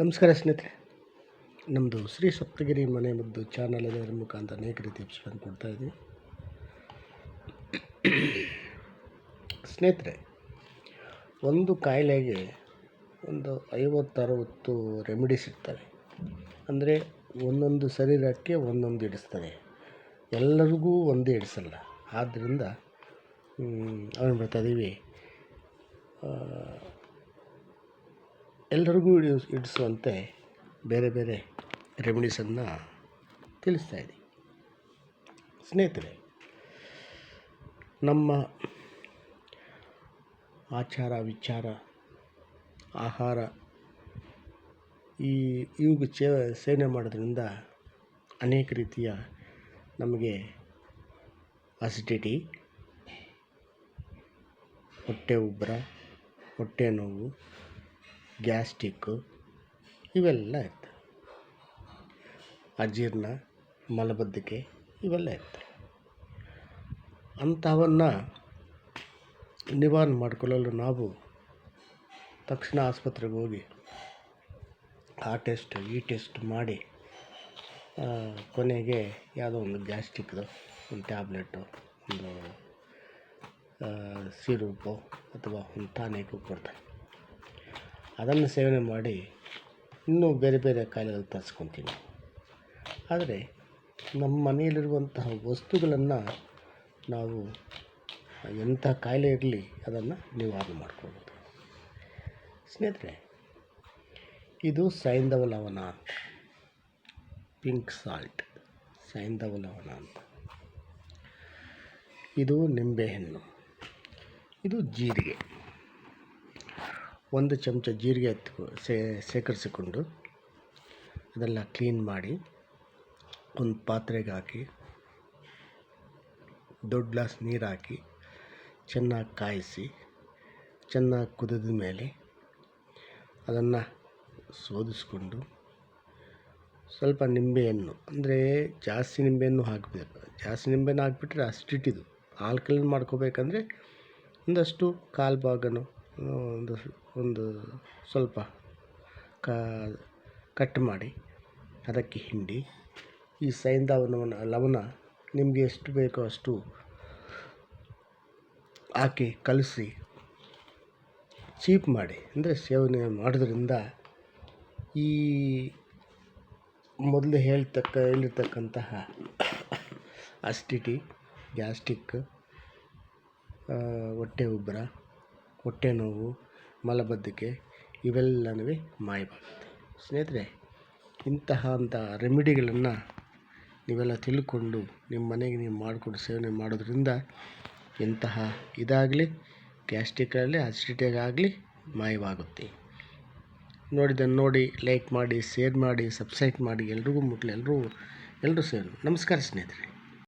ನಮಸ್ಕಾರ ಸ್ನೇಹಿತರೆ. ನಮ್ಮದು ಶ್ರೀ ಸಪ್ತಗಿರಿ ಮನೆ ಮದ್ದು ಚಾನಲ್ ಅದರ ಮುಖಾಂತರ ಅನೇಕ ರೀತಿ ಎಪ್ಸ್ಗಳನ್ನು ಕೊಡ್ತಾ ಇದ್ದೀವಿ ಸ್ನೇಹಿತರೆ, ಒಂದು ಕಾಯಿಲೆಗೆ ಒಂದು ಐವತ್ತರವತ್ತು ರೆಮಿಡೀಸ್ ಇರ್ತವೆ. ಅಂದರೆ ಒಂದೊಂದು ಶರೀರಕ್ಕೆ ಒಂದೊಂದು ಹಿಡಿಸ್ತದೆ ಎಲ್ಲರಿಗೂ ಒಂದೇ ಹಿಡಿಸಲ್ಲ ಆದ್ದರಿಂದ ಅವನು ಬರ್ತಾ ಇದ್ದೀವಿ ಎಲ್ಲರಿಗೂ ಹಿಡಿಸ್ ಹಿಡಿಸುವಂತೆ ಬೇರೆ ಬೇರೆ ರೆಮಿಡೀಸನ್ನು ತಿಳಿಸ್ತಾ ಇದೆ ಸ್ನೇಹಿತರೆ, ನಮ್ಮ ಆಚಾರ, ವಿಚಾರ, ಆಹಾರ ಈ ಇವುಗೆ ಚೇ, ಸೇವನೆ ಮಾಡೋದ್ರಿಂದ ಅನೇಕ ರೀತಿಯ ನಮಗೆ ಅಸಿಡಿಟಿ ಹೊಟ್ಟೆ ಉಬ್ಬರ, ಹೊಟ್ಟೆ ನೋವು ಗ್ಯಾಸ್ಟಿಕ್ಕು ಇವೆಲ್ಲ ಇರ್ತವೆ ಅಜೀರ್ಣ, ಮಲಬದ್ಧಿಕೆ ಇವೆಲ್ಲ ಇರ್ತವೆ ಅಂಥವನ್ನು ನಿವಾರಣೆ ಮಾಡಿಕೊಳ್ಳಲು ನಾವು ತಕ್ಷಣ ಆಸ್ಪತ್ರೆಗೆ ಹೋಗಿ ಆ ಟೆಸ್ಟ್, ಈ ಟೆಸ್ಟ್ ಮಾಡಿ ಕೊನೆಗೆ ಯಾವುದೋ ಒಂದು ಗ್ಯಾಸ್ಟಿಕ್ದು ಒಂದು ಟ್ಯಾಬ್ಲೆಟು, ಒಂದು ಸಿರಪು ಅಥವಾ ಒಂದು ಟಾನಿಕು ಕೊಡ್ತಾರೆ. ಅದನ್ನು ಸೇವನೆ ಮಾಡಿ ಇನ್ನೂ ಬೇರೆ ಬೇರೆ ಕಾಯಿಲೆಗಳು ತರಿಸ್ಕೊತೀವಿ ಆದರೆ ನಮ್ಮ ಮನೆಯಲ್ಲಿರುವಂತಹ ವಸ್ತುಗಳನ್ನು ನಾವು ಎಂಥ ಕಾಯಿಲೆ ಇರಲಿ ಅದನ್ನು ನಿವಾರಣೆ ಮಾಡ್ಕೊಳ್ಬೋದು. ಸ್ನೇಹಿತರೆ, ಇದು ಸೈಂಧವ ಲವಣ ಪಿಂಕ್ ಸಾಲ್ಟ್, ಸೈಂಧವ ಲವಣ ಅಂತ. ಇದು ನಿಂಬೆಹಣ್ಣು ಇದು ಜೀರಿಗೆ. ಒಂದು ಚಮಚ ಜೀರಿಗೆ ಎತ್ಕೊ ಶೇಖರಿಸಿಕೊಂಡು ಅದೆಲ್ಲ ಕ್ಲೀನ್ ಮಾಡಿ ಒಂದು ಪಾತ್ರೆಗೆ ಹಾಕಿ, ದೊಡ್ಡ ಗ್ಲಾಸ್ ನೀರು ಹಾಕಿ, ಚೆನ್ನಾಗಿ ಕಾಯಿಸಿ, ಚೆನ್ನಾಗಿ ಕುದಿದ ಮೇಲೆ ಅದನ್ನು ಶೋಧಿಸ್ಕೊಂಡು ಸ್ವಲ್ಪ ನಿಂಬೆಹಣ್ಣು, ಅಂದರೆ ಜಾಸ್ತಿ ನಿಂಬೆಹಣ್ಣು ಹಾಕಬೇಕು. ಜಾಸ್ತಿ ನಿಂಬೆಹಣ್ಣು ಹಾಕಿಬಿಟ್ರೆ ಅಸಿಡಿಟಿದು ಆಲ್ಕಲಿನ್ ಮಾಡ್ಕೋಬೇಕಂದ್ರೆ ಒಂದಷ್ಟು ಕಾಲು ಭಾಗನೋ ಒಂದು ಒಂದು ಸ್ವಲ್ಪ ಕಟ್ ಮಾಡಿ, ಅದಕ್ಕೆ ಹಿಂಡಿ. ಈ ಸೈಂಧವನವನ್ನು ಲವಣ ನಿಮಗೆ ಎಷ್ಟು ಬೇಕೋ ಅಷ್ಟು ಹಾಕಿ ಕಲಸಿ, ಚೀಪ್ ಮಾಡಿ, ಅಂದರೆ ಸೇವನೆ ಮಾಡೋದ್ರಿಂದ ಈ ಮೊದಲು ಹೇಳ್ತಕ್ಕ, ಹೇಳಿರ್ತಕ್ಕಂತಹ ಅಸಿಡಿಟಿ ಗ್ಯಾಸ್ಟಿಕ್ ಹೊಟ್ಟೆ ಉಬ್ಬರ ಹೊಟ್ಟೆ ನೋವು ಮಲಬದ್ಧತೆ ಇವೆಲ್ಲನೂ ಮಾಯವಾಗುತ್ತೆ ಸ್ನೇಹಿತರೆ, ಇಂತಹ ಅಂಥ ರೆಮಿಡಿಗಳನ್ನು ನೀವೆಲ್ಲ ತಿಳ್ಕೊಂಡು ನಿಮ್ಮ ಮನೆಗೆ ನೀವು ಮಾಡಿಕೊಂಡು ಸೇವನೆ ಮಾಡೋದ್ರಿಂದ ಎಂತಹ ಇದಾಗಲಿ ಗ್ಯಾಸ್ಟಿಕ್ ಆಗಲಿ ಮಾಯವಾಗುತ್ತೆ. ನೋಡಿದ್ದನ್ನು ನೋಡಿ, ಲೈಕ್ ಮಾಡಿ, ಶೇರ್ ಮಾಡಿ, ಸಬ್ಸ್ಕ್ರೈಬ್ ಮಾಡಿ, ಎಲ್ರಿಗೂ ಮುಟ್ಟಲಿ ಎಲ್ಲರೂ ಎಲ್ಲರೂ ಸೇರಿ ನಮಸ್ಕಾರ ಸ್ನೇಹಿತರೆ.